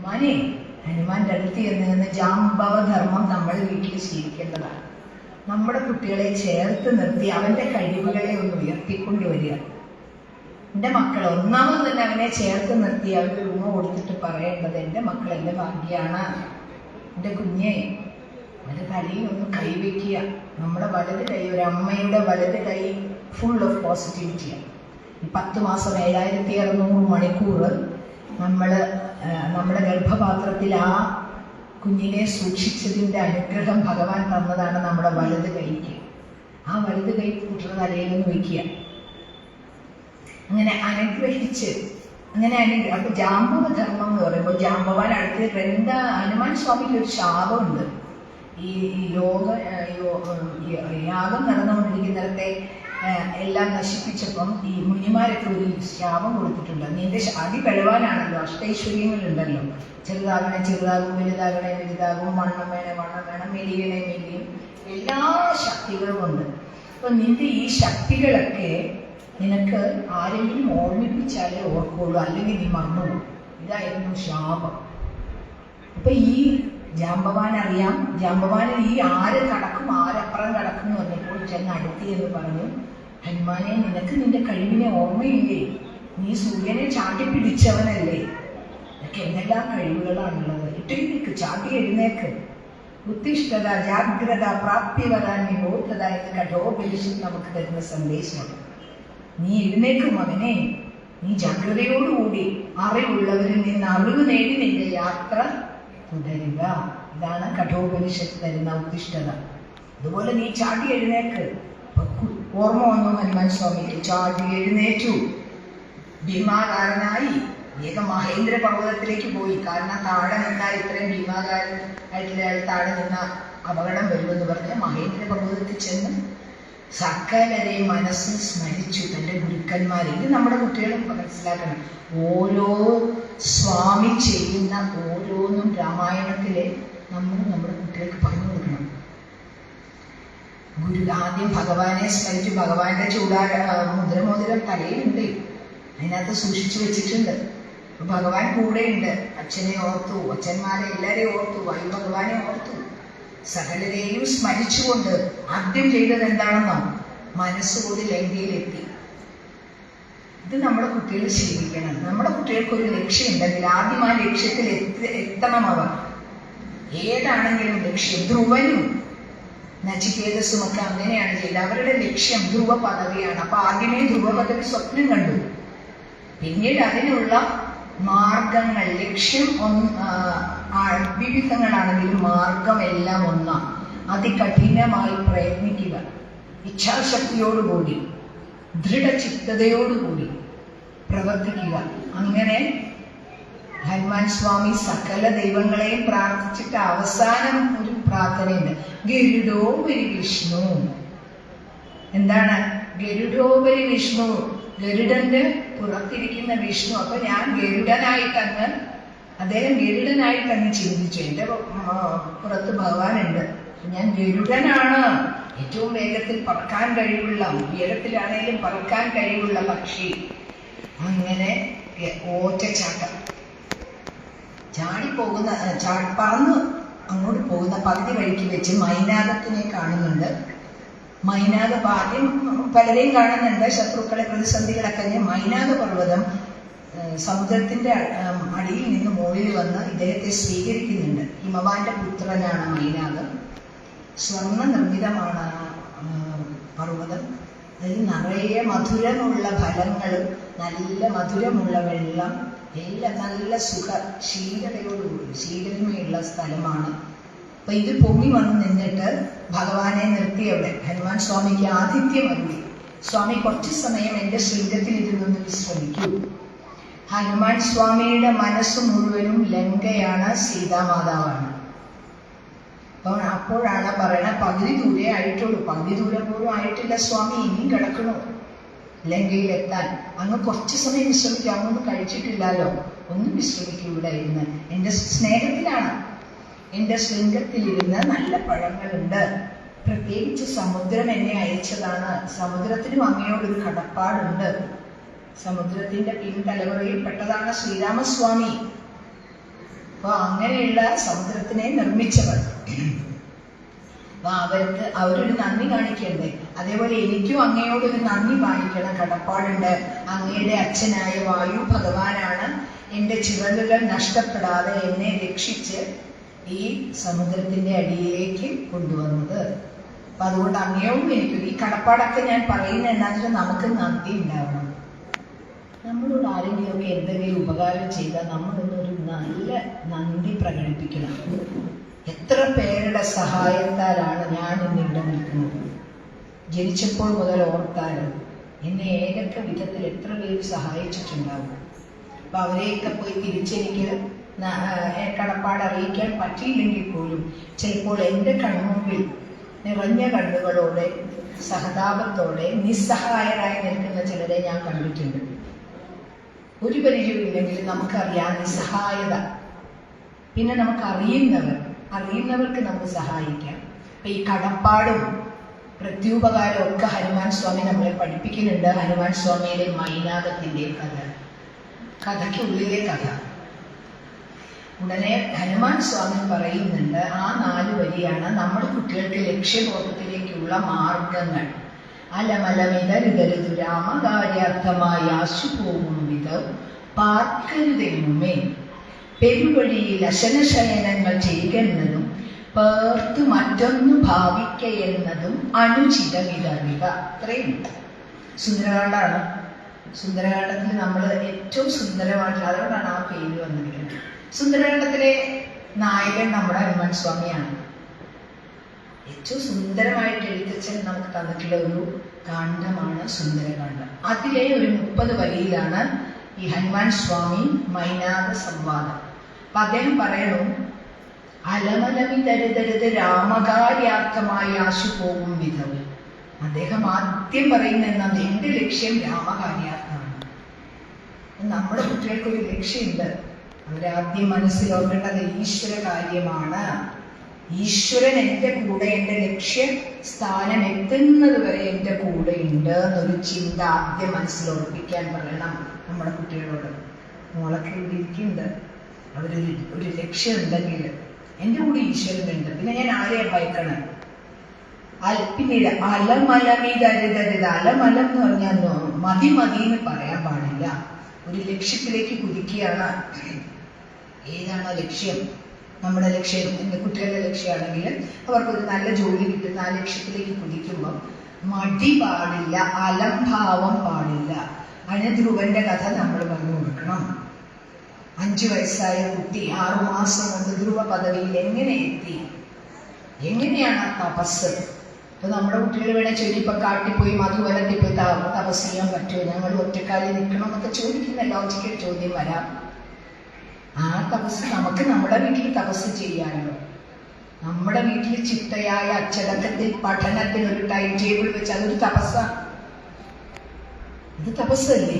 ഹനുമാനെ ഹനുമാന്റെ അടുത്ത് ചെന്ന് നിന്ന് ജാംബവ ധർമ്മം നമ്മൾ വീട്ടിൽ ശീലിക്കേണ്ടതാണ്. നമ്മുടെ കുട്ടികളെ ചേർത്ത് നിർത്തി അവന്റെ കഴിവുകളെ ഒന്ന് ഉയർത്തിക്കൊണ്ടുവരിക എന്റെ മക്കൾ ഒന്നാമത് തന്നെ അവനെ ചേർത്ത് നിർത്തി അവന് ഉമ്മ കൊടുത്തിട്ട് പറയേണ്ടത് എന്റെ മക്കൾ എന്റെ ഭാഗ്യാണ്. എന്റെ കുഞ്ഞെ അവന്റെ തലയിൽ ഒന്ന് കൈവയ്ക്കുക. നമ്മുടെ വലത് കൈ ഒരു അമ്മയുടെ വലത് കൈ ഫുൾ ഓഫ് പോസിറ്റിവിറ്റിയാണ് പത്ത് മാസം ഏഴായിരത്തി അറുന്നൂറ് മണിക്കൂർ നമ്മൾ നമ്മുടെ ഗർഭപാത്രത്തിൽ ആ കുഞ്ഞിനെ സൂക്ഷിച്ചതിന്റെ അനുഗ്രഹം ഭഗവാൻ തന്നതാണ് നമ്മുടെ വലത് കൈക്ക്. ആ വലത് കൈ കുട്ടിയുടെ തലയിലൊന്ന് വയ്ക്കുക. അങ്ങനെ അനുഗ്രഹിച്ച് അങ്ങനെ അനുഗ്രഹം അപ്പൊ ജാമ്പവ ധർമ്മം എന്ന് പറയുമ്പോൾ ജാമ്പവാൻ അടുത്ത് ഗ്രന്ഥ ഹനുമാൻ സ്വാമിക്ക് ഒരു ശാപമുണ്ട്. ഈ ഈ യോഗ നടന്നുകൊണ്ടിരിക്കുന്നിടത്തെ എല്ലാം നശിപ്പിച്ചപ്പം ഈ മുനിമാരൊക്കെ ഒരു ശാപം കൊടുത്തിട്ടുണ്ട്. നിന്റെ അതി അതിബലവാനാണല്ലോ അഷ്ടൈശ്വര്യങ്ങളുണ്ടല്ലോ ചെറുതാകണേ ചെറുതാകും വലുതാകണേ വലുതാകും വണ്ണം വേണേ വണ്ണം വേണം മെലിയണേ മെലിയും. എല്ലാ ശക്തികളും ഉണ്ട്. അപ്പൊ നിന്റെ ഈ ശക്തികളൊക്കെ നിനക്ക് ആരെങ്കിലും ഓർമ്മിപ്പിച്ചാലേ ഓർക്കുള്ളൂ. അല്ലെങ്കിൽ നീ മറന്നുപോകും ഇതായിരുന്നു ശാപം. അപ്പൊ ഈ ജാമ്പവാൻ അറിയാം. ജാമ്പവാനിൽ ഈ ആര് കടക്കും ആരപ്പുറം കടക്കും എന്ന് പറഞ്ഞപ്പോൾ ചെന്ന് അടുത്തി എന്ന് പറഞ്ഞു. ഹനുമാനെ നിനക്ക് നിന്റെ കഴിവിനെ ഓർമ്മയില്ലേ? നീ സൂര്യനെ ചാട്ടി പിടിച്ചവനല്ലേ? നിനക്ക് എന്തെല്ലാം കഴിവുകളാണുള്ളത്? ഇട്ടേക്ക് ചാട്ടി എഴുന്നേക്ക്. ഉത്തിഷ്ഠത ജാഗ്രത പ്രാപ്തിവത നിബോധത എന്ന് കഠോപനിഷത്ത് നമുക്ക് തരുന്ന സന്ദേശമാണ്. നീ എഴുന്നേക്ക് മകനെ. നീ ജാഗ്രതയോടുകൂടി അറിവുള്ളവരിൽ നിന്ന് അറിവ് നേടി നിന്റെ യാത്ര തുടരുക. ഇതാണ് കഠോപനിഷത്ത് തരുന്ന ഉത്തിഷ്ഠത അതുപോലെ നീ ചാടി എഴുന്നേക്ക്. ഓർമ്മ വന്നു ഹനുമാൻ സ്വാമി. ചാടി എഴുന്നേറ്റു. ഭീമാകാരനായി വേഗം മഹേന്ദ്ര പർവതത്തിലേക്ക് പോയി. കാരണം താഴെ നിന്നാൽ ഇത്രയും ഭീമാകാരൻ ആയിട്ടുള്ള അയാൾ താഴെ നിന്ന അപകടം വരുമെന്ന് പറഞ്ഞ് മഹേന്ദ്ര പർവതത്തിൽ ചെന്ന് സകലരെ മനസ്സിൽ സ്മരിച്ചു. തന്റെ ഗുരുക്കന്മാരെ. ഇത് നമ്മുടെ കുട്ടികളും മനസ്സിലാക്കണം. ഓരോ സ്വാമി ചെയ്യുന്ന ഓരോന്നും രാമായണത്തിലെ നമ്മൾ നമ്മുടെ കുട്ടികൾക്ക് ഗുരു ആദ്യം ഭഗവാനെ സ്മരിച്ചു ഭഗവാന്റെ ചൂടാ മുദ്രമോതിരം തലയിലുണ്ട്. അതിനകത്ത് സൂക്ഷിച്ചു വെച്ചിട്ടുണ്ട്. ഭഗവാൻ കൂടെയുണ്ട്. അച്ഛനെ ഓർത്തു അച്ഛന്മാരെ എല്ലാരെയും ഓർത്തു വായു ഭഗവാനെ ഓർത്തു. സകലരെയും സ്മരിച്ചുകൊണ്ട് ആദ്യം ചെയ്തത് എന്താണെന്നോ? മനസ്സുകൂടി ലങ്കയിലെത്തി ഇത് നമ്മുടെ കുട്ടികൾ ശീലിക്കണം. നമ്മുടെ കുട്ടികൾക്ക് ഒരു ലക്ഷ്യമുണ്ടെങ്കിൽ ആദ്യം ആ ലക്ഷ്യത്തിൽ എത്തി എത്തണം അവർ. ഏതാണെങ്കിലും ലക്ഷ്യം. ധ്രുവനും നച്ചികേതസും ഒക്കെ അങ്ങനെയാണ് ചെയ്തത് അവരുടെ ലക്ഷ്യം ധ്രുവ പദവിയാണ് അപ്പൊ ആദ്യമേ ധ്രുവ പദവി സ്വപ്നം കണ്ടു. പിന്നീട് അതിനുള്ള മാർഗങ്ങൾ ലക്ഷ്യം ഒന്ന് വിവിധങ്ങളാണെങ്കിലും മാർഗം എല്ലാം ഒന്നാം. അതികഠിനമായി പ്രയത്നിക്കുക. ഇച്ഛാശക്തിയോടുകൂടി ദൃഢചിത്തതയോടുകൂടി പ്രവർത്തിക്കുക. അങ്ങനെ ഹനുമാൻ സ്വാമി സകല ദൈവങ്ങളെയും പ്രാർത്ഥിച്ചിട്ട് അവസാനം പ്രാർത്ഥനയുണ്ട്. ഗരുഡോപരി വിഷ്ണു. എന്താണ്? ഗരുഡോപരി വിഷ്ണു. ഗരുഡന്റെ പുറത്തിരിക്കുന്ന വിഷ്ണു. അപ്പൊ ഞാൻ ഗരുഡനായിട്ട് അങ്ങ് അദ്ദേഹം ഗരുഡനായിട്ട് അങ്ങ് ചിന്തിച്ചു. എന്റെ പുറത്ത് ഭഗവാനുണ്ട്. ഞാൻ ഗരുഡനാണ്. ഏറ്റവും വേഗത്തിൽ പറക്കാൻ കഴിവുള്ള ഉയരത്തിലാണെങ്കിലും പറക്കാൻ കഴിവുള്ള പക്ഷി. അങ്ങനെ ഓറ്റച്ചാട്ടം ചാടിപ്പോകുന്ന പറന്ന് അങ്ങോട്ട് പകുതി വഴിക്ക് വെച്ച് മൈനാകത്തിനെ കാണുന്നുണ്ട്. മൈനാക ആദ്യം പലരെയും കാണുന്നുണ്ട്. ശത്രുക്കളെ പ്രതിസന്ധികളൊക്കെ കഴിഞ്ഞ് മൈനാക പർവതം സമുദ്രത്തിന്റെ അടിയിൽ നിന്ന് മുകളിൽ വന്ന് ഇദ്ദേഹത്തെ സ്വീകരിക്കുന്നുണ്ട്. ഹിമവാന്റെ പുത്രനാണ് മൈനാകം സ്വർണ നിർമ്മിതമാണ് പർവതം. അതിൽ നിറയെ മധുരമുള്ള ഫലങ്ങളും നല്ല മധുരമുള്ള വെള്ളം എല്ലാം നല്ല സുഖ ശീലതയോടുകൂടി ശീലമയുള്ള സ്ഥലമാണ് അപ്പൊ ഇത് പൊങ്ങി വന്ന് നിന്നിട്ട് ഭഗവാനെ നിർത്തി അവിടെ. ഹനുമാൻ സ്വാമിക്ക് ആതിഥ്യം അറിയി സ്വാമി കുറച്ചു സമയം എന്റെ ശരീരത്തിൽ ഇരുന്നൊന്ന് വിശ്രമിക്കൂ. ഹനുമാൻ സ്വാമിയുടെ മനസ്സ് മുഴുവനും ലങ്കയാണ് സീതാമാതാവാണ്. അപ്പോൾ അപ്പോഴാണ് പറയണ പകുതി ദൂരെ ആയിട്ടുള്ളൂ. പകുതി ദൂരം പോലും ആയിട്ടില്ല സ്വാമി ഇനിയും കിടക്കണോ? ലങ്കയിലെത്താൻ. അങ്ങ് കുറച്ച് സമയം വിശ്രമിക്കാം. അങ്ങൊന്നും കഴിച്ചിട്ടില്ലല്ലോ. ഒന്നും വിശ്രമിക്കൂ ഇവിടെ ഇരുന്ന് എന്റെ സ്നേഹത്തിലാണ്. എന്റെ ശൃംഗത്തിലിരുന്ന് നല്ല പഴങ്ങളുണ്ട്. പ്രത്യേകിച്ച് സമുദ്രം എന്നെ അയച്ചതാണ്. സമുദ്രത്തിനും അങ്ങയോടൊരു കടപ്പാടുണ്ട്. സമുദ്രത്തിന്റെ പിൻതലമുറയിൽ പെട്ടതാണ് ശ്രീരാമസ്വാമി. അപ്പോൾ അങ്ങനെയുള്ള സമുദ്രത്തിനെ നിർമ്മിച്ചവർ അപ്പൊ അവർക്ക് അവരൊരു നന്ദി കാണിക്കണ്ടേ? അതേപോലെ എനിക്കും അങ്ങയോടൊരു നന്ദി വായിക്കണം. കടപ്പാടുണ്ട്. അങ്ങയുടെ അച്ഛനായ വായു ഭഗവാനാണ്. എന്റെ ചിറകുകൾ നഷ്ടപ്പെടാതെ എന്നെ രക്ഷിച്ച് ഈ സമുദ്രത്തിന്റെ അടിയിലേക്ക് കൊണ്ടുവന്നത്. അപ്പൊ അതുകൊണ്ട് അങ്ങേയും എനിക്കും ഈ കടപ്പാടൊക്കെ ഞാൻ പറയുന്നത് എന്നാലും നമുക്ക് നന്ദി ഉണ്ടാവണം. നമ്മളോട് ആരെങ്കിലുമൊക്കെ എന്തെങ്കിലും ഉപകാരം ചെയ്താൽ നമ്മളൊന്നൊരു നല്ല നന്ദി പ്രകടിപ്പിക്കണം. എത്ര പേരുടെ സഹായത്താലാണ് ഞാൻ ഇന്ന് ഇവിടെ നിൽക്കുന്നത്. ജനിച്ചപ്പോൾ മുതൽ ഓർത്താൽ എന്നെ ഏതൊക്കെ വിധത്തിൽ എത്ര പേര് സഹായിച്ചിട്ടുണ്ടാവും. അപ്പൊ അവരെയൊക്കെ പോയി തിരിച്ചെനിക്ക് കടപ്പാട് അറിയിക്കാൻ പറ്റിയില്ലെങ്കിൽ പോലും ചിലപ്പോൾ എന്റെ കൺമുമ്പിൽ നിറഞ്ഞ കണ്ണുകളോടെ സഹതാപത്തോടെ നിസ്സഹായരായി നിൽക്കുന്ന ചിലരെ ഞാൻ കണ്ടിട്ടുണ്ട്. ഒരു പരിചയമില്ലെങ്കിലും നമുക്കറിയാം നിസ്സഹായത. പിന്നെ നമുക്ക് അറിയുന്നവർ അറിയുന്നവർക്ക് നമുക്ക് സഹായിക്കാം. അപ്പൊ ഈ കടപ്പാടും പ്രത്യുപകാരവും ഒക്കെ ഹനുമാൻ സ്വാമി നമ്മളെ പഠിപ്പിക്കുന്നുണ്ട്. ഹനുമാൻ സ്വാമിയുടെ മൈനാകത്തിന്റെ കഥ. കഥയ്ക്കുള്ളിലെ കഥ. ഉടനെ ഹനുമാൻ സ്വാമി പറയുന്നുണ്ട് ആ നാല് വരിയാണ് നമ്മുടെ കുട്ടികൾക്ക് ലക്ഷ്യബോധത്തിലേക്കുള്ള മാർഗങ്ങൾ. അലമലമിതരുതരുതു രാമകാര്യാർത്ഥമായി ആശുപോകും വിധ പാർക്കരുതെന്നുമേ പെരുവഴിയിൽ അശനശയനങ്ങൾ ചെയ്യുന്നതും പേർത്ത് മറ്റൊന്നു ഭാവിക്ക അനുചിത വിതർവിത അത്രയും. സുന്ദരകാണ്ടാണ് സുന്ദരകാണ്ടത്തിൽ നമ്മൾ ഏറ്റവും സുന്ദരമായിട്ടുള്ള അതുകൊണ്ടാണ് ആ പേര് വന്നിരിക്കുന്നത്. സുന്ദരകാന്ഡത്തിലെ നായകൻ നമ്മുടെ ഹനുമാൻ സ്വാമിയാണ്. ഏറ്റവും സുന്ദരമായിട്ട് എഴുത്തച്ഛൻ നമുക്ക് തന്നിട്ടുള്ള ഒരു കാണ്ഡമാണ് സുന്ദരകാണ്ഡം. അതിലെ ഒരു മുപ്പത് വരിയിലാണ് ഈ ഹനുമാൻ സ്വാമി മൈനാഥ സംവാദം. അപ്പൊ അദ്ദേഹം പറയണു അലമലമി തരുതരുത് രാമകാര്യാർത്ഥമായി ആശു പോകും വിധം അദ്ദേഹം ആദ്യം പറയുന്ന എന്താണ് എന്റെ ലക്ഷ്യം രാമകാര്യാർത്ഥമാണ്. നമ്മുടെ കുട്ടികൾക്കൊരു ലക്ഷ്യമുണ്ട്. അവരാദ്യം മനസ്സിലോക്കേണ്ടത് ഈശ്വര കാര്യമാണ്. ഈശ്വരൻ എന്റെ കൂടെ എന്റെ ലക്ഷ്യ സ്ഥാനം എത്തുന്നത് വരെ എന്റെ കൂടെ ഉണ്ട് എന്നൊരു ചിന്ത ആദ്യം മനസ്സിലുറപ്പിക്കാൻ പറയണം നമ്മുടെ കുട്ടികളോട്. മോളൊക്കെ ഇവിടെ ഇരിക്കുന്നുണ്ട്. അവരൊരു ഒരു ലക്ഷ്യം ഉണ്ടെങ്കിൽ എന്റെ കൂടെ ഈശ്വരനുണ്ട് പിന്നെ ഞാൻ ആരെയാ ഭയക്കണം പിന്നീട് അലമലമിതരുതരുത്. അലമലം എന്ന് പറഞ്ഞാൽ മതി മതി എന്ന് പറയാൻ പാടില്ല. ഒരു ലക്ഷ്യത്തിലേക്ക് കുതിക്കുകയാണ്. ഏതാണോ ലക്ഷ്യം? നമ്മുടെ ലക്ഷ്യം എന്റെ കുട്ടികളുടെ ലക്ഷ്യമാണെങ്കിൽ അവർക്കൊരു നല്ല ജോലി കിട്ടുന്ന ആ ലക്ഷ്യത്തിലേക്ക് കുതിക്കുമ്പോൾ മടി പാടില്ല അലംഭാവം പാടില്ല. അതിന് ധ്രുവന്റെ കഥ നമ്മൾ പറഞ്ഞു കൊടുക്കണം. അഞ്ചു വയസ്സായ കുട്ടി ആറുമാസം കൊണ്ട് ധ്രുവ പദവിയിൽ എങ്ങനെ എത്തി? എങ്ങനെയാണ് ആ തപസ്? ഇപ്പൊ നമ്മുടെ കുട്ടികൾ വേണേ ചൊല്ലി ഇപ്പൊ കാട്ടിപ്പോയി മധുവനത്തിൽ പോയി തപസ് ചെയ്യാൻ പറ്റുമോ? ഞങ്ങൾ ഒറ്റക്കാലിൽ നിൽക്കണം എന്നൊക്കെ ചോദിക്കുന്ന ലോജിക്കൽ ചോദ്യം വരാം. ആ തപസ് നമുക്ക് നമ്മുടെ വീട്ടിൽ തപസ് ചെയ്യാമല്ലോ നമ്മുടെ വീട്ടിൽ ചിട്ടയായ അച്ചടക്കത്തിൽ പഠനത്തിന് ഒരു ടൈം ടേബിൾ വെച്ച് അതൊരു തപസ്സാണ് ഇത് തപസ്സല്ലേ?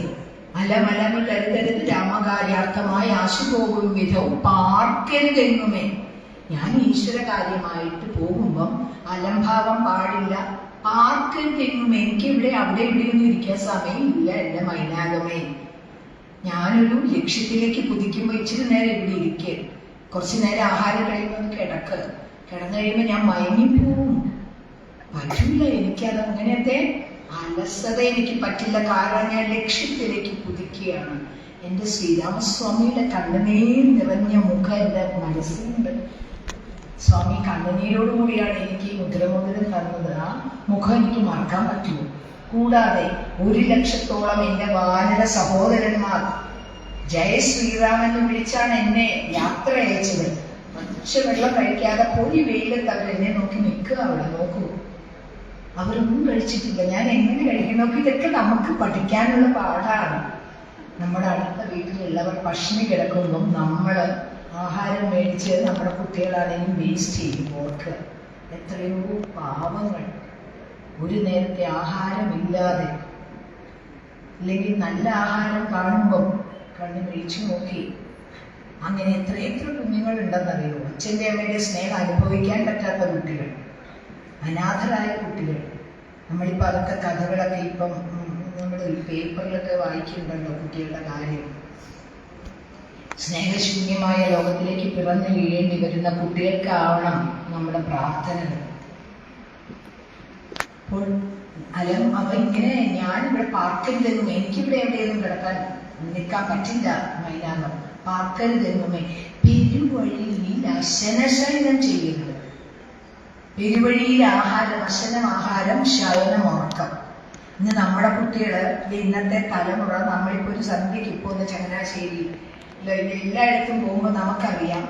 അലമലമി കരുതരുത് രാമകാര്യാർത്ഥമായ ആശുപോകും വിധവും പാർക്കരുതെങ്ങുമേ ഞാൻ ഈശ്വര കാര്യമായിട്ട് പോകുമ്പം അലംഭാവം പാടില്ല. പാർക്കരുതെന്നും എനിക്ക് ഇവിടെ അവിടെ ഇവിടെയൊന്നും ഇരിക്കാൻ സമയമില്ല എന്റെ മൈനാകമേ. ഞാനൊരു ലക്ഷ്യത്തിലേക്ക് കുതിക്കുമ്പോൾ ഇച്ചിരി നേരം ഇവിടെ ഇരിക്കുക കുറച്ച് നേരം ആഹാരം കഴിയുമ്പോൾ കിടക്ക്. കിടന്നു കഴിയുമ്പോൾ ഞാൻ മയങ്ങി പോവും. പറ്റില്ല എനിക്കത് അങ്ങനത്തെ അലസത എനിക്ക് പറ്റില്ല. കാരണം ഞാൻ ലക്ഷ്യത്തിലേക്ക് കുതിക്കുകയാണ്. എന്റെ ശ്രീരാമസ്വാമിയുടെ കണ്ണുനീർ നിറഞ്ഞ മുഖം എന്റെ മനസ്സിലുണ്ട്. സ്വാമി കണ്ണുനീരോടുകൂടിയാണ് എനിക്ക് ഈ തന്നത്. ആ മുഖം എനിക്ക് മറക്കാൻ പറ്റുമോ? കൂടാതെ ഒരു ലക്ഷത്തോളം എന്റെ വാനര സഹോദരന്മാർ. ജയ ശ്രീറാം എന്ന് വിളിച്ചാണ് എന്നെ യാത്ര അയച്ചത്. പക്ഷെ വെള്ളം കഴിക്കാതെ പോയി വെയിലത്ത് അവർ എന്നെ നോക്കി നിൽക്കുക. അവിടെ നോക്കൂ. അവരൊന്നും കഴിച്ചിട്ടില്ല. ഞാൻ എങ്ങനെ കഴിക്കും? നോക്കി ഇതൊക്കെ നമുക്ക് പഠിക്കാനുള്ള പാഠാണ് നമ്മുടെ അടുത്ത വീട്ടിലുള്ളവർ ഭക്ഷണം കിടക്കുമ്പം നമ്മൾ ആഹാരം മേടിച്ച് നമ്മുടെ കുട്ടികളാണെങ്കിലും വേസ്റ്റ് ചെയ്യും. ഓർക്ക് എത്രയോ പാവങ്ങൾ. ഒരു നേരത്തെ ആഹാരമില്ലാതെ അല്ലെങ്കിൽ നല്ല ആഹാരം കാണുമ്പം കണ്ണു കഴിച്ചു നോക്കി അങ്ങനെ എത്ര എത്ര കുഞ്ഞുങ്ങളുണ്ടെന്നറിയോ? അച്ഛന്റെ അമ്മയുടെ സ്നേഹം അനുഭവിക്കാൻ പറ്റാത്ത കുട്ടികൾ അനാഥരായ കുട്ടികൾ. നമ്മളിപ്പോൾ അതൊക്കെ കഥകളൊക്കെ ഇപ്പം നമ്മൾ പേപ്പറിലൊക്കെ വായിക്കുന്നുണ്ടല്ലോ കുട്ടികളുടെ കാര്യം. സ്നേഹശൂന്യമായ ലോകത്തിലേക്ക് പിറന്നു വീഴേണ്ടി വരുന്ന കുട്ടികൾക്കാവണം നമ്മുടെ പ്രാർത്ഥനകൾ. അപ്പോൾ അലം അവ ഇങ്ങനെ ഞാൻ ഇവിടെ പാർക്കരുതെന്നും എനിക്കിവിടെ എവിടെയൊന്നും കിടക്കാൻ നിൽക്കാൻ പറ്റില്ല മൈനാകം പാർക്കരുതെന്നുമേ പെരുവഴിയിൽ നീ അശനശയനം ചെയ്യുന്നത്. പെരുവഴിയിൽ ആഹാരം അശനം ആഹാരം ശയനം ഉറക്കം. ഇന്ന് നമ്മുടെ കുട്ടികൾ ഇന്നത്തെ തലമുറ നമ്മളിപ്പോ ഒരു സന്ധ്യക്ക് പോകുന്ന ചങ്ങനാശ്ശേരി എല്ലായിടത്തും പോകുമ്പോൾ നമുക്കറിയാം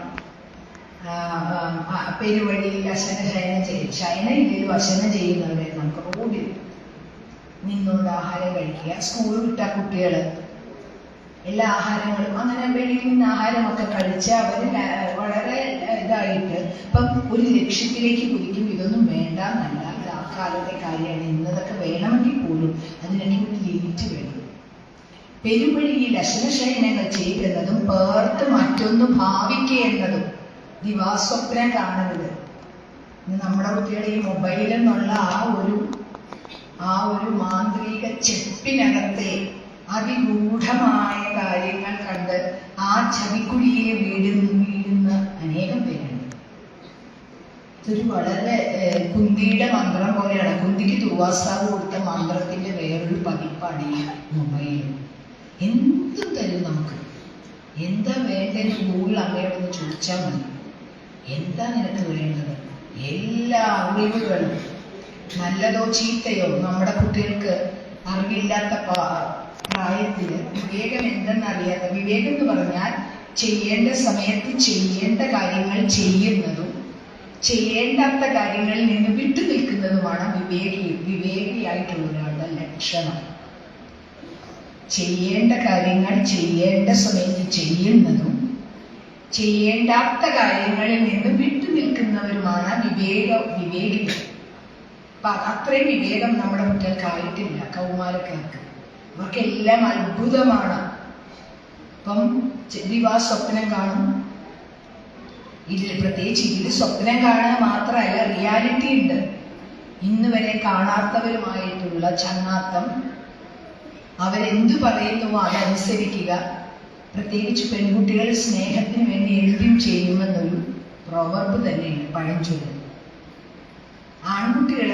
പെരുവഴിയിൽ അശന ശയനം ചെയ്യും. ശയനം ഇല്ലെങ്കിലും അശനം ചെയ്യുന്നവരെ നമുക്ക് റോഡിൽ നിന്നുകൊണ്ട് ആഹാരം കഴിക്കുക. സ്കൂൾ വിട്ട കുട്ടികൾ എല്ലാ ആഹാരങ്ങളും അങ്ങനെ വെളിയിൽ നിന്ന് ആഹാരമൊക്കെ കഴിച്ച് അവർ വളരെ ഇതായിട്ട് ഇപ്പം ഒരു ലക്ഷ്യത്തിലേക്ക് കുതിക്കും ഇതൊന്നും വേണ്ട എന്നല്ല ഇത് ആ കാലത്തെ കാര്യമാണ്. ഇന്നതൊക്കെ വേണമെങ്കിൽ പോലും അതിനൊക്കെ ഒരു ലിമിറ്റ് വേണം. പെരുവഴിയിൽ അശനശയനങ്ങൾ ചെയ്യുന്നതും പേർത്ത് മറ്റൊന്ന് ഭാവിക്കേണ്ടതും ദിവാസ്വപ്നം കാണരുത്. നമ്മുടെ കുട്ടികൾ ഈ മൊബൈലിൽ നിന്നുള്ള ആ ഒരു ആ ഒരു മാന്ത്രിക ചെപ്പിനകത്തെ അതിഗൂഢമായ കാര്യങ്ങൾ കണ്ട് ആ ചതിക്കുഴിയിൽ വീഴുന്ന വീഴുന്ന അനേകം പേരുണ്ട്. ഇതൊരു വളരെ കുന്തിയുടെ മന്ത്രം പോലെയാണ്. കുന്തിക്ക് തുവാസാവ് കൊടുത്ത മന്ത്രത്തിന്റെ വേറൊരു പതിപ്പാണ് ഈ മൊബൈൽ എന്തും തരും നമുക്ക്. എന്താ വേണ്ടത്? ഗൂഗിൾ അമ്മയോടൊന്ന് ചോദിച്ചാൽ മതി. എന്താ നിനക്ക് വേണ്ടത്? എല്ലാ അറിവുകളും നല്ലതോ ചീത്തയോ നമ്മുടെ കുട്ടികൾക്ക് അറിവില്ലാത്ത പ്രായത്തിൽ വിവേകം എന്തെന്നറിയാത്ത വിവേകം എന്ന് പറഞ്ഞാൽ ചെയ്യേണ്ട സമയത്ത് ചെയ്യേണ്ട കാര്യങ്ങൾ ചെയ്യുന്നതും ചെയ്യേണ്ടാത്ത കാര്യങ്ങളിൽ നിന്ന് വിട്ടു നിൽക്കുന്നതുമാണ് വിവേകി വിവേകിയായിട്ടുള്ള ഒരാളുടെ ലക്ഷണം. ചെയ്യേണ്ട കാര്യങ്ങൾ ചെയ്യേണ്ട സമയത്ത് ചെയ്യുന്നതും ചെയ്യേണ്ടാത്ത കാര്യങ്ങളിൽ നിന്ന് വിട്ടു നിൽക്കുന്നവരുമാണ് വിവേക വിവേകികൾ. അപ്പൊ അത്രയും വിവേകം നമ്മുടെ കുട്ടികൾക്കായിട്ടില്ല കൗമാരക്കാർക്ക്. അവർക്കെല്ലാം അത്ഭുതമാണ്. ഇപ്പം ദിവാ സ്വപ്നം കാണും. ഇതിൽ പ്രത്യേകിച്ച് ഇതിൽ സ്വപ്നം കാണുക മാത്രമല്ല റിയാലിറ്റി ഉണ്ട്. ഇന്ന് വരെ കാണാത്തവരുമായിട്ടുള്ള ചങ്ങാത്തം അവരെന്തു പറയുന്നുവോ അതനുസരിക്കുക. പ്രത്യേകിച്ച് പെൺകുട്ടികൾ സ്നേഹത്തിന് വേണ്ടി എന്തും ചെയ്യുമെന്നൊരു പ്രോവർബ് തന്നെയാണ് പഴഞ്ചൊല്ല്. ആൺകുട്ടികൾ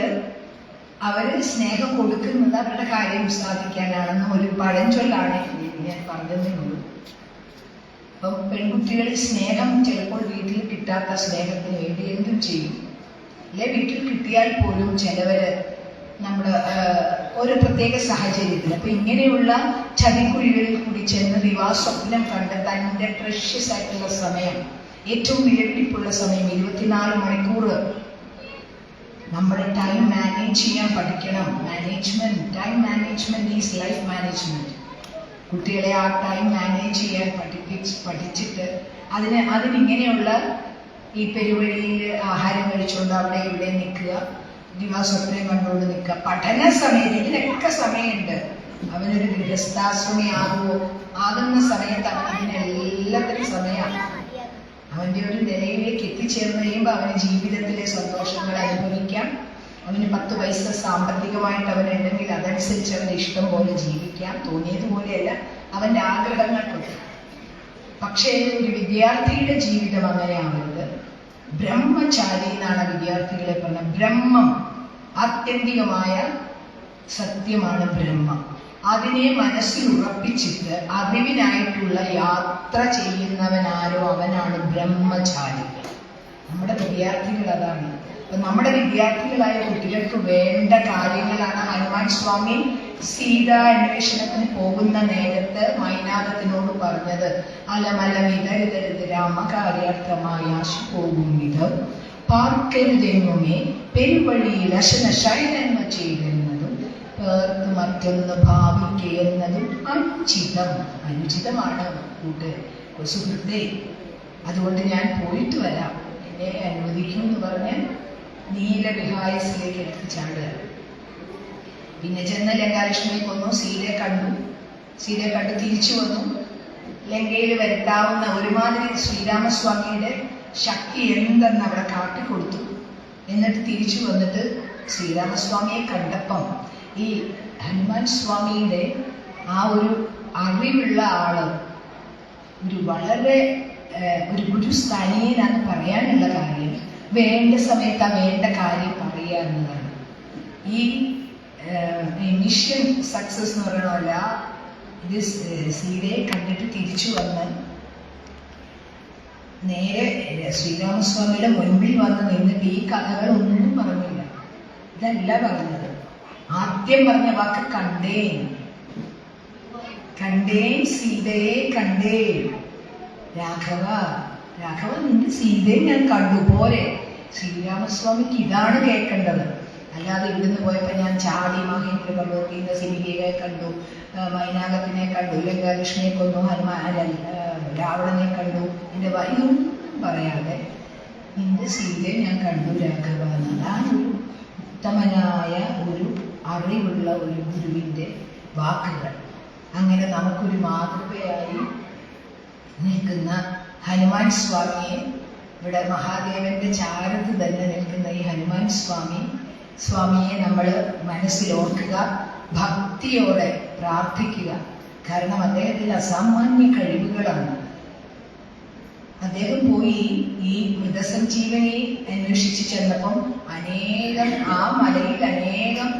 അവർ സ്നേഹം കൊടുക്കുന്നത് അവരുടെ കാര്യം സാധിക്കാനാണെന്ന് ഒരു പഴഞ്ചൊല്ലാണ് ഞാൻ പറഞ്ഞതേ ഉള്ളൂ അപ്പം പെൺകുട്ടികൾ സ്നേഹം ചിലപ്പോൾ വീട്ടിൽ കിട്ടാത്ത സ്നേഹത്തിന് വേണ്ടി എന്തും ചെയ്യും. അല്ലെ വീട്ടിൽ കിട്ടിയാൽ പോലും ചിലവര് നമ്മുടെ ഒരു പ്രത്യേക സാഹചര്യത്തിൽ. അപ്പൊ ഇങ്ങനെയുള്ള ചതിക്കുഴികളിൽ കൂടി ചെന്ന് വിവാഹസ്വപ്നം കണ്ട് തന്റെ പ്രഷ്യസ് ആയിട്ടുള്ള സമയം ഏറ്റവും വിലപിടിപ്പുള്ള സമയം ഇരുപത്തിനാല് മണിക്കൂർ നമ്മുടെ ടൈം മാനേജ് ചെയ്യാൻ പഠിക്കണം. Management time management is life management കുട്ടികളെ ആ ടൈം മാനേജ് ചെയ്യാൻ പഠിപ്പിച്ച് പഠിച്ചിട്ട് അതിന് അതിനിങ്ങനെയുള്ള ഈ പെരുവഴിയിൽ ആഹാരം കഴിച്ചുകൊണ്ട് അവിടെ ഇവിടെ നിൽക്കുക. ദിവാസ്വപ്നം കണ്ടുകൊണ്ട് നിൽക്കുക. പഠന സമയത്ത് ഇതിനൊക്കെ സമയമുണ്ട്. അവനൊരു ഗൃഹസ്ഥാശ്രമി ആകുമോ ആകുന്ന സമയത്ത് അവൻ സമയമാണ്. അവന്റെ ഒരു നിലയിലേക്ക് എത്തിച്ചേർന്ന് കഴിയുമ്പോൾ അവന് ജീവിതത്തിലെ സന്തോഷങ്ങൾ അനുഭവിക്കാം. അവന് പത്ത് പൈസ സാമ്പത്തികമായിട്ട് അവനുണ്ടെങ്കിൽ അതനുസരിച്ച് അവന് ഇഷ്ടം പോലെ ജീവിക്കാം. തോന്നിയതുപോലെയല്ല അവന്റെ ആഗ്രഹങ്ങൾക്കുണ്ട് പക്ഷേ ഒരു വിദ്യാർത്ഥിയുടെ ജീവിതം അങ്ങനെ ആവരുത് ബ്രഹ്മചാരി എന്നാണ് വിദ്യാർത്ഥികളെ പറഞ്ഞത്. ബ്രഹ്മം. ആത്യന്തികമായ സത്യമാണ് ബ്രഹ്മം. അതിനെ മനസ്സിൽ ഉറപ്പിച്ചിട്ട് അറിവിനായിട്ടുള്ള യാത്ര ചെയ്യുന്നവനാരോ അവനാണ് ബ്രഹ്മചാരി. നമ്മുടെ വിദ്യാർത്ഥികൾ അതാണ്. നമ്മുടെ വിദ്യാർത്ഥികളായ കുട്ടികൾക്ക് വേണ്ട കാര്യങ്ങളാണ് ഹനുമാൻ സ്വാമി സീത അന്വേഷണത്തിന് പോകുന്ന നേരത്ത് മൈനാഥത്തിനോട് പറഞ്ഞത് അലമല വിതരുതരുത് രാമകാര്യാർത്ഥമായി പോകും വിധം പാർക്കരുതെങ്ങുമേ പെരുവഴിയിൽ അശന ശയനന്മ ചെയ്തിരുന്നതും പേർത്ത് മറ്റൊന്ന് ഭാവിക്കുന്നതും അനുചിതം അനുചിതമാണ് കൂട്ട്. സുഹൃത്തെ അതുകൊണ്ട് ഞാൻ പോയിട്ട് വരാം. എന്നെ അനുവദിക്കും എന്ന് പറഞ്ഞ് നീലവിഹായസിലേക്ക് എടുത്ത് ചാടുക പിന്നെ ചെന്ന് ലങ്കാലക്ഷ്മിയെ കൊന്നു സീതയെ കണ്ടു. സീതയെ കണ്ടു തിരിച്ചു വന്നു. ലങ്കയിൽ വരുത്താവുന്ന ഒരുമാതിരി ശ്രീരാമസ്വാമിയുടെ ശക്തി എന്തെന്ന് അവിടെ കാട്ടിക്കൊടുത്തു എന്നിട്ട് തിരിച്ചു വന്നിട്ട് ശ്രീരാമസ്വാമിയെ കണ്ടപ്പം ഈ ഹനുമാൻ സ്വാമിയുടെ ആ ഒരു അറിവുള്ള ആൾ ഒരു വളരെ ഒരു ഗുരുസ്ഥാനീയനാന്ന് പറയാനുള്ള കാര്യം വേണ്ട സമയത്ത് ആ വേണ്ട കാര്യം പറയുക എന്നതാണ്. ഈ മിഷൻ സക്സസ് എന്ന് പറയണമല്ല ഇത് സീതയെ കണ്ടിട്ട് തിരിച്ചു വന്ന് നേരെ ശ്രീരാമസ്വാമിയുടെ മുൻപിൽ വന്ന് നിന്നിട്ട് ഈ കഥകളൊന്നും പറഞ്ഞില്ല. ഇതല്ല പറഞ്ഞത്. ആദ്യം പറഞ്ഞ വാക്ക് കണ്ടേ കണ്ടേ സീതയെ കണ്ടേ രാഘവ രാഘവ നിന്റെ സീതയെ ഞാൻ കണ്ടു. പോരെ. ശ്രീരാമസ്വാമിക്ക് ഇതാണ് കേൾക്കേണ്ടത്. അല്ലാതെ ഇവിടുന്ന് പോയപ്പോൾ ഞാൻ ചാടി മഹേന്ദ്ര പർവതീന്റെ സിനിമയെ കണ്ടു. മൈനാകത്തിനെ കണ്ടു. ലങ്കാകൃഷ്ണനെ കൊന്നു. ഹനുമാൻ രാവണനെ കണ്ടു. എന്റെ വഴിയൊന്നും പറയാതെ നിന്റെ സീതയെ ഞാൻ കണ്ടു രാഘവ. എന്ന്. അതാണ് ഒരു ഉത്തമനായ ഒരു അറിവുള്ള ഒരു ഗുരുവിന്റെ വാക്കുകൾ. അങ്ങനെ നമുക്കൊരു മാതൃകയായി നിൽക്കുന്ന ഹനുമാൻ സ്വാമിയെ ഇവിടെ മഹാദേവന്റെ ചാരത്ത് തന്നെ നിൽക്കുന്ന ഈ ഹനുമാൻ സ്വാമി സ്വാമിയെ നമ്മൾ മനസ്സിലോർക്കുക ഭക്തിയോടെ പ്രാർത്ഥിക്കുക. കാരണം അദ്ദേഹത്തിൽ അസാമാന്യ കഴിവുകളാണ്. അദ്ദേഹം പോയി ഈ മൃതസഞ്ജീവനി അന്വേഷിച്ച് ചെന്നപ്പം അനേകം ആ മലയിൽ അനേകം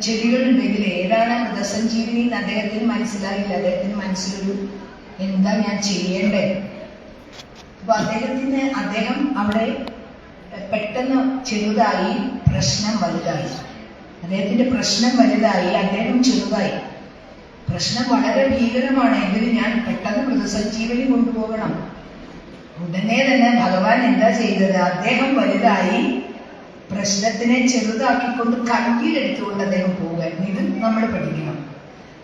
ചെടികളുണ്ടെങ്കിൽ ഏതാണ് മൃതസഞ്ജീവനി എന്ന് അദ്ദേഹത്തിന് മനസ്സിലായില്ല. അദ്ദേഹത്തിന് മനസ്സിലൊരു എന്താ ഞാൻ ചെയ്യേണ്ടേ? അപ്പൊ അദ്ദേഹത്തിന് അദ്ദേഹം അവിടെ പെട്ടെന്ന് ചെറുതായി പ്രശ്നം വലുതായി. അദ്ദേഹത്തിന്റെ പ്രശ്നം വലുതായി അദ്ദേഹം ചെറുതായി. പ്രശ്നം വളരെ ഭീകരമാണ്. എങ്കിലും ഞാൻ പെട്ടെന്ന് മൃതസഞ്ജീവനി കൊണ്ടുപോകണം. ഉടനെ തന്നെ ഭഗവാൻ എന്താ ചെയ്തത്? അദ്ദേഹം വലുതായി പ്രശ്നത്തിനെ ചെറുതാക്കിക്കൊണ്ട് കയ്യിലെടുത്തുകൊണ്ട് അദ്ദേഹം പോകാൻ. ഇത് നമ്മൾ പഠിക്കണം.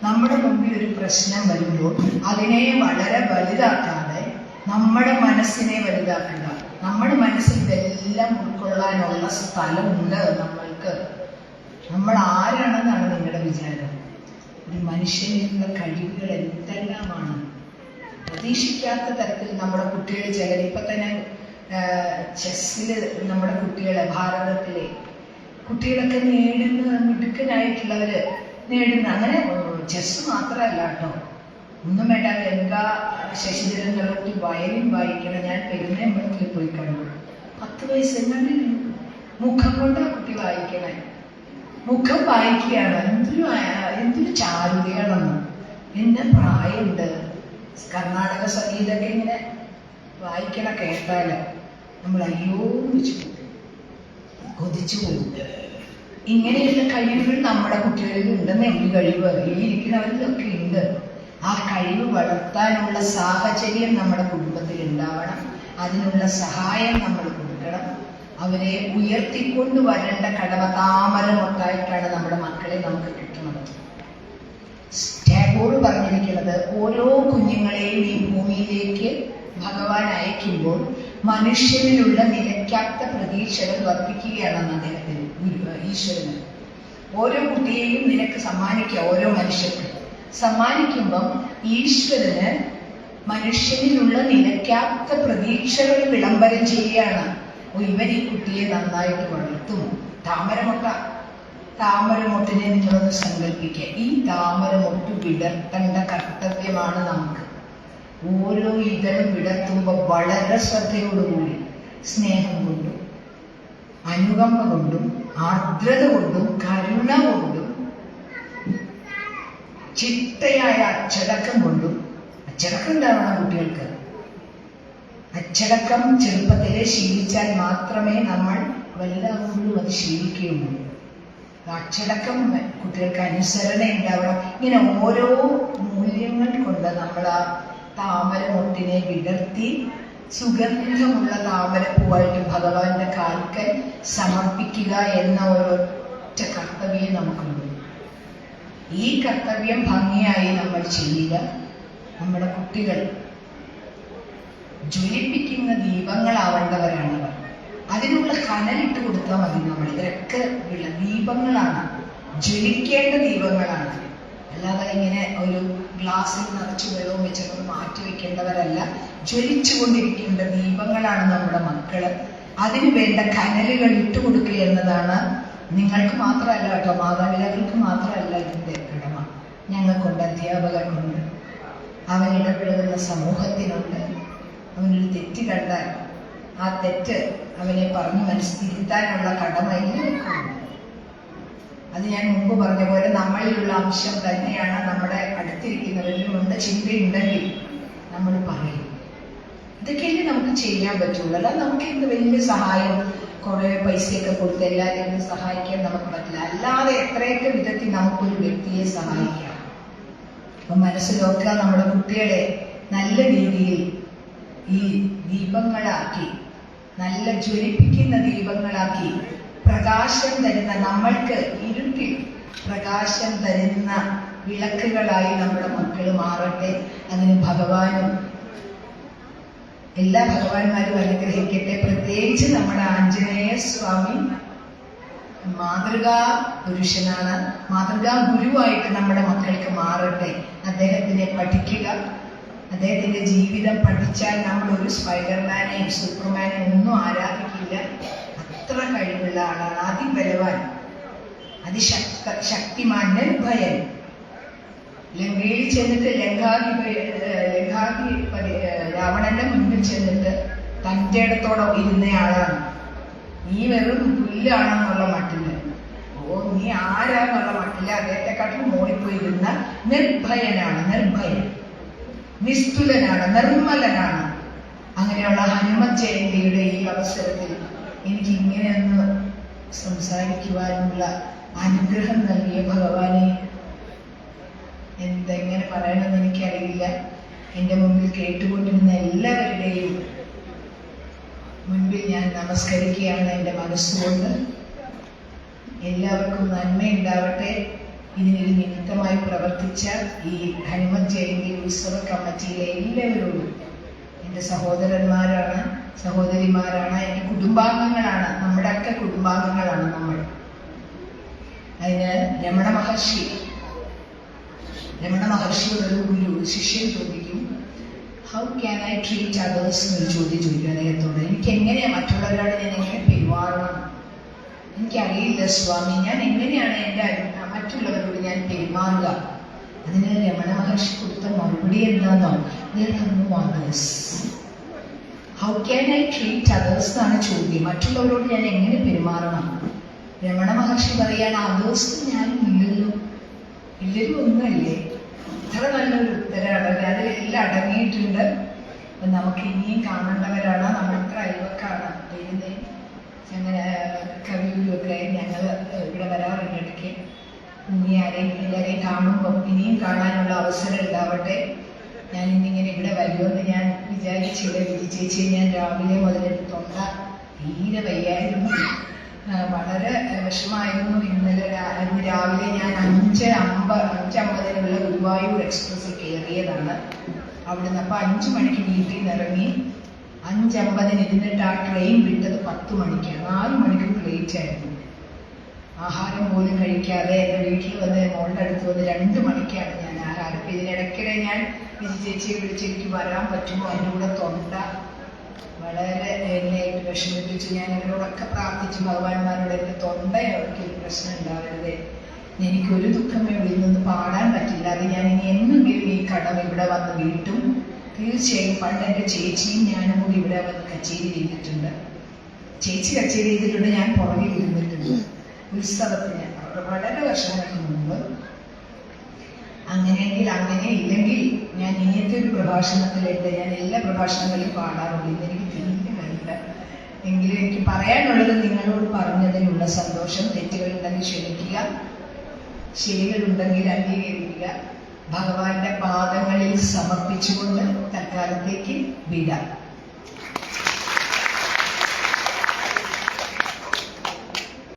നമ്മുടെ മുമ്പിൽ ഒരു പ്രശ്നം വരുമ്പോൾ അതിനെ വളരെ വലുതാക്കാതെ നമ്മുടെ മനസ്സിനെ വലുതാക്കുക നമ്മുടെ മനസ്സിൽ ഇതെല്ലാം ഉൾക്കൊള്ളാനുള്ള സ്ഥലമുണ്ട് നമ്മൾക്ക്. നമ്മൾ ആരാണെന്നാണ് നിങ്ങളുടെ വിചാരം? ഒരു മനുഷ്യനുള്ള കഴിവുകൾ എന്തെല്ലാമാണ്? പ്രതീക്ഷിക്കാത്ത തരത്തിൽ നമ്മുടെ കുട്ടികൾ ചിലർ ഇപ്പൊ തന്നെ ചെസ്സിൽ നമ്മുടെ കുട്ടികളെ ഭാരതത്തിലെ കുട്ടികളൊക്കെ നേടുന്ന മിടുക്കനായിട്ടുള്ളവര് നേടുന്ന അങ്ങനെ ചെസ് മാത്രമല്ല കേട്ടോ. ഒന്നും വേണ്ട ഗംഗാ ശശിധരൻ കളർത്തി വയലിൻ വായിക്കണം. ഞാൻ പെരുന്നയമ്പലത്തിൽ പോയി കണ്ടു. പത്ത് വയസ്സ് എങ്ങനെ മുഖം കൊണ്ട് കുട്ടി വായിക്കണേ. മുഖം വായിക്കുകയാണ്. എന്തൊരു എന്തൊരു ചാരുതയാണെന്ന് എന്നെ പ്രായമുണ്ട്. കർണാടക സംഗീതമൊക്കെ ഇങ്ങനെ വായിക്കണ കേട്ടാൽ നമ്മൾ അയ്യോ. കൊതിച്ചു പോകും. ഇങ്ങനെയുള്ള കഴിവുകൾ നമ്മുടെ കുട്ടികളിൽ ഉണ്ടെന്ന് എനിക്ക് കഴിവ് ഈ ഇരിക്കുന്നവരിലൊക്കെ ഉണ്ട്. ആ കഴിവ് വളർത്താനുള്ള സാഹചര്യം നമ്മുടെ കുടുംബത്തിൽ ഉണ്ടാവണം. അതിനുള്ള സഹായം നമ്മൾ അവരെ ഉയർത്തിക്കൊണ്ട് വരേണ്ട കടമ താമര മൊട്ടായിട്ടാണ് നമ്മുടെ മക്കളെ നമുക്ക് കിട്ടുന്നത്. ടാഗോർ പറഞ്ഞിരിക്കുന്നത് ഓരോ കുഞ്ഞുങ്ങളെയും ഈ ഭൂമിയിലേക്ക് ഭഗവാൻ അയക്കുമ്പോൾ മനുഷ്യനിലുള്ള നിലയ്ക്കാത്ത പ്രതീക്ഷകൾ വർദ്ധിക്കുകയാണെന്ന് അദ്ദേഹത്തിന് ഈശ്വരന്. ഓരോ കുട്ടിയെയും നിനക്ക് സമ്മാനിക്കുക ഓരോ മനുഷ്യർക്കും. സമ്മാനിക്കുമ്പം ഈശ്വരന് മനുഷ്യനിലുള്ള നിലയ്ക്കാത്ത പ്രതീക്ഷകൾ വിളംബരം ചെയ്യുകയാണ്. ഓ, ഇവൻ ഈ കുട്ടിയെ നന്നായിട്ട് വളർത്തും. താമരമൊട്ട. താമരമൊട്ടിനെ നിങ്ങളൊന്ന് സങ്കല്പിക്കുക ഈ താമരമൊട്ട് വിടർത്തേണ്ട കർത്തവ്യമാണ് നമുക്ക്. ഓരോ ഇതളും വിടർത്തുമ്പോൾ വളരെ ശ്രദ്ധയോടുകൂടി സ്നേഹം കൊണ്ടും അനുകമ്പ കൊണ്ടും ആർദ്രത കൊണ്ടും കരുണ കൊണ്ടും ചിട്ടയായ അച്ചടക്കം കൊണ്ടും. അച്ചടക്കം ഉണ്ടാവണം കുട്ടികൾക്ക്? അച്ചടക്കം ചെറുപ്പത്തിലെ ശീലിച്ചാൽ മാത്രമേ നമ്മൾ വലുതാകുമ്പോഴും അത് ശീലിക്കുകയുള്ളൂ. അച്ചടക്കം കുട്ടികൾക്ക് അനുസരണ ഉണ്ടാവണം. ഇങ്ങനെ ഓരോ മൂല്യങ്ങൾ കൊണ്ട് നമ്മൾ ആ താമര മൊട്ടിനെ വിടർത്തി സുഗന്ധമുള്ള താമരപ്പൂവായിട്ട് ഭഗവാന്റെ കാൽക്കൽ സമർപ്പിക്കുക എന്ന ഒരൊറ്റ കർത്തവ്യം നമുക്കുണ്ട്. ഈ കർത്തവ്യം ഭംഗിയായി നമ്മൾ ചെയ്യുക. നമ്മുടെ കുട്ടികൾ ജ്വലിപ്പിക്കുന്ന അവർ. അതിനുള്ള കനലിട്ട് കൊടുത്താൽ മതി നമ്മൾ. ഇതൊക്കെ വിള ദീപങ്ങളാണ്. ജ്വലിക്കേണ്ട ദീപങ്ങളാണ്. അല്ലാതെ ഇങ്ങനെ ഒരു ഗ്ലാസ്സിൽ നിറച്ച് വെള്ളവും വെച്ചൊക്കെ മാറ്റി വെക്കേണ്ടവരല്ല. ജ്വലിച്ചുകൊണ്ടിരിക്കേണ്ട ദീപങ്ങളാണ് നമ്മുടെ മക്കൾ. അതിന് വേണ്ട കനലുകൾ ഇട്ട് കൊടുക്കുക എന്നതാണ് നിങ്ങൾക്ക് മാത്രമല്ല കേട്ടോ മാതാപിതാക്കൾക്ക് മാത്രമല്ല ഇതിന്റെ കടമ. ഞങ്ങൾക്കുണ്ട് അധ്യാപകർക്കുണ്ട് അവരിടപെടുന്ന സമൂഹത്തിനുണ്ട്. അവനൊരു തെറ്റ് കണ്ടാൽ ആ തെറ്റ് അവനെ പറഞ്ഞു മനസ്സിരുത്താനുള്ള കടമ എനിക്കുണ്ട് അത് ഞാൻ മുമ്പ് പറഞ്ഞ പോലെ നമ്മളിലുള്ള അംശം തന്നെയാണ് നമ്മുടെ അടുത്തിരിക്കുന്നവരിലും ഉണ്ട് ചിന്തയുണ്ടെങ്കിൽ നമ്മൾ പറയും. ഇതൊക്കെയല്ലേ നമുക്ക് ചെയ്യാൻ പറ്റുള്ളൂ. അല്ലാതെ നമുക്ക് എന്ത് വലിയ സഹായം? കുറേ പൈസയൊക്കെ കൊടുത്ത് എല്ലാവരെയും സഹായിക്കാൻ നമുക്ക് പറ്റില്ല. അല്ലാതെ എത്രയൊക്കെ വിധത്തിൽ നമുക്കൊരു വ്യക്തിയെ സഹായിക്കാം. അപ്പൊ മനസ്സിലൊക്കെ നമ്മുടെ കുട്ടികളെ നല്ല രീതിയിൽ ഈ ദീപങ്ങളാക്കി നല്ല ജ്വലിപ്പിക്കുന്ന ദീപങ്ങളാക്കി പ്രകാശം തരുന്ന നമ്മൾക്ക് ഇരുട്ടിൽ പ്രകാശം തരുന്ന വിളക്കുകളായി നമ്മുടെ മക്കൾ മാറട്ടെ. അങ്ങനെ ഭഗവാനും എല്ലാ ഭഗവാന്മാരും അനുഗ്രഹിക്കട്ടെ. പ്രത്യേകിച്ച് നമ്മുടെ ആഞ്ജനേയ സ്വാമി മാതൃകാ പുരുഷനാണ്. മാതൃകാ ഗുരുവായിട്ട് നമ്മുടെ മക്കൾക്ക് മാറട്ടെ. അദ്ദേഹത്തിനെ പഠിക്കുക. അദ്ദേഹത്തിന്റെ ജീവിതം പഠിച്ചാൽ നമ്മൾ ഒരു സ്പൈഡർമാനെയും സൂപ്പർമാനെയും ഒന്നും ആരാധിക്കില്ല. അത്ര കഴിവുള്ള ആളാണ് അതിബലവാൻ അതിശക്ത ശക്തിമാൻ ഭയൻ. ലങ്കയിൽ ചെന്നിട്ട് ലങ്കാധിപതി ലങ്കാധിപതി രാവണന്റെ മുന്നിൽ ചെന്നിട്ട് തന്റെ ഇടത്തോടെ ഇരുന്നയാളാണ് നീ വെറും പുല്ലാണെന്നുള്ള മട്ടിൽ. ഓ നീ ആരാന്നുള്ള മട്ടിൽ അദ്ദേഹത്തെക്കാട്ടിൽ മോളിപ്പോയിരുന്ന നിർഭയനാണ് നിർഭയൻ. നിസ്തുലനാണ് നിർമ്മലനാണ്. അങ്ങനെയുള്ള ഹനുമ ജയന്തിയുടെ ഈ അവസരത്തിൽ എനിക്ക് ഇങ്ങനെയൊന്ന് സംസാരിക്കുവാനുള്ള അനുഗ്രഹം നൽകിയ ഭഗവാനെ എന്തെങ്ങനെ പറയണമെന്ന് എനിക്കറിയില്ല. എന്റെ മുമ്പിൽ കേട്ടുകൊണ്ടിരുന്ന എല്ലാവരുടെയും മുൻപിൽ ഞാൻ നമസ്കരിക്കുകയാണ് എന്റെ മനസ്സുകൊണ്ട്. എല്ലാവർക്കും നന്മയുണ്ടാവട്ടെ. ഇതിനൊരു നിമിത്തമായി പ്രവർത്തിച്ച ഈ ഹനുമത് ജയന്തി ഉത്സവ കമ്മിറ്റിയിലെ എല്ലാവരോടും എന്റെ സഹോദരന്മാരാണ് സഹോദരിമാരാണ് എന്റെ കുടുംബാംഗങ്ങളാണ് നമ്മുടെ ഒക്കെ കുടുംബാംഗങ്ങളാണ് നമ്മൾ. അതിന് രമണ മഹർഷി രമണ മഹർഷിയുടെ ഒരു ഗുരു ശിഷ്യൻ ചോദിക്കും how can I treat others എന്നൊരു ചോദ്യം ചോദിക്കും അദ്ദേഹത്തോട്. എനിക്ക് എങ്ങനെയാണ് മറ്റുള്ളവരോട് ഞാൻ എങ്ങനെ പെരുമാറണം? എനിക്കറിയില്ല സ്വാമി ഞാൻ എങ്ങനെയാണ് എന്റെ മറ്റുള്ളവരോട് ഞാൻ പെരുമാറുക. അതിന് രമണ മഹർഷി കൊടുത്ത മറുപടി എന്താണോ others how can I treat others എന്നാണ് ചോദ്യം. മറ്റുള്ളവരോട് ഞാൻ എങ്ങനെ പെരുമാറണം? രമണ മഹർഷി പറയാണ് അതേഴ്സ് ഞാൻ ഇല്ലല്ലോ. ഇല്ലൊരു ഒന്നല്ലേ അത്ര നല്ലൊരു ഉത്തരമാണ് അതിലെല്ലാം അടങ്ങിയിട്ടുണ്ട്. അപ്പൊ നമുക്ക് ഇനിയും കാണേണ്ടവരാണ്. നമ്മൾ അയവക്കാണ് ദൈവത്തെ അങ്ങനെ കവിയിലൊക്കെ ഞങ്ങൾ ഇവിടെ വരാറുണ്ട് ഇടയ്ക്ക്. ആരെയും എല്ലാവരെയും കാണുമ്പോൾ ഇനിയും കാണാനുള്ള അവസരം ഉണ്ടാവട്ടെ. ഞാൻ ഇന്നിങ്ങനെ ഇവിടെ വരുമെന്ന് ഞാൻ വിചാരിച്ചില്ല. വിജി ഞാൻ രാവിലെ മുതൽ തൊണ്ട തീരെ വയ്യായിരുന്നു. വളരെ വിഷമായിരുന്നു. ഇന്നലെ ഇന്ന് രാവിലെ ഞാൻ അഞ്ച് അമ്പ അഞ്ചമ്പതിനുള്ള ഗുരുവായൂർ എക്സ്പ്രസ്സിൽ കയറിയതാണ്. അവിടുന്ന് അപ്പോൾ അഞ്ച് മണിക്ക് വീട്ടിൽ നിന്ന് ഇറങ്ങി. അഞ്ചമ്പതിന് ഇരുന്നിട്ട് ആ ട്രെയിൻ വിട്ടത് പത്ത് മണിക്കാണ്. നാല് മണിക്കൂർ ലേറ്റ് ആയിരുന്നു ആഹാരം പോലും കഴിക്കാതെ എന്റെ വീട്ടിൽ വന്ന് മോളുടെ അടുത്ത് വന്ന് രണ്ട് മണിക്കാണ് ഞാൻ ആഹാരം. ഇപ്പം ഇതിനിടയ്ക്കിടെ ഞാൻ വിജി ചേച്ചിയെ വിളിച്ച് എനിക്ക് വരാൻ പറ്റുമോ? എന്റെ കൂടെ തൊണ്ട വളരെ എന്നെ വിഷമിപ്പിച്ചു. ഞാൻ അവരോടൊക്കെ പ്രാർത്ഥിച്ചു ഭഗവാന്മാരോട് എന്റെ തൊണ്ടയൊക്കെ ഒരു പ്രശ്നം ഉണ്ടാവരുതേ. എനിക്കൊരു ദുഃഖമേ ഉള്ളിൽ നിന്ന് പാടാൻ പറ്റില്ല. അത് ഞാൻ ഇനി എന്നെങ്കിലും ഈ കടം ഇവിടെ വന്ന് വീട്ടും. തീർച്ചയായും പണ്ട് എന്റെ ചേച്ചിയും ഞാനും കൂടി ഇവിടെ വന്ന് കച്ചേരി ചെയ്തിട്ടുണ്ട്. ചേച്ചി കച്ചേരി ചെയ്തിട്ടുണ്ട്. ഞാൻ പുറകിൽ ഇരുന്നിട്ടുണ്ട്. ഉത്സവത്തിന് വളരെ വർഷങ്ങൾക്ക് മുമ്പ്. അങ്ങനെയെങ്കിൽ അങ്ങനെ ഇല്ലെങ്കിൽ ഞാൻ ഇനിയത്തെ ഒരു പ്രഭാഷണത്തിലേക്ക് ഞാൻ എല്ലാ പ്രഭാഷണങ്ങളിലും പാടാറുണ്ട്. ഇന്ന് എനിക്ക് തീരെ കഴിയില്ല എങ്കിലും എനിക്ക് പറയാനുള്ളത് നിങ്ങളോട് പറഞ്ഞതിനുള്ള സന്തോഷം തെറ്റുകളുണ്ടെങ്കിൽ ക്ഷമിക്കുക. ശരികളുണ്ടെങ്കിൽ അംഗീകരിക്കുക. ഭഗവാന്റെ പാദങ്ങളിൽ സമർപ്പിച്ചുകൊണ്ട് തൽക്കാലത്തേക്ക് വിടാം.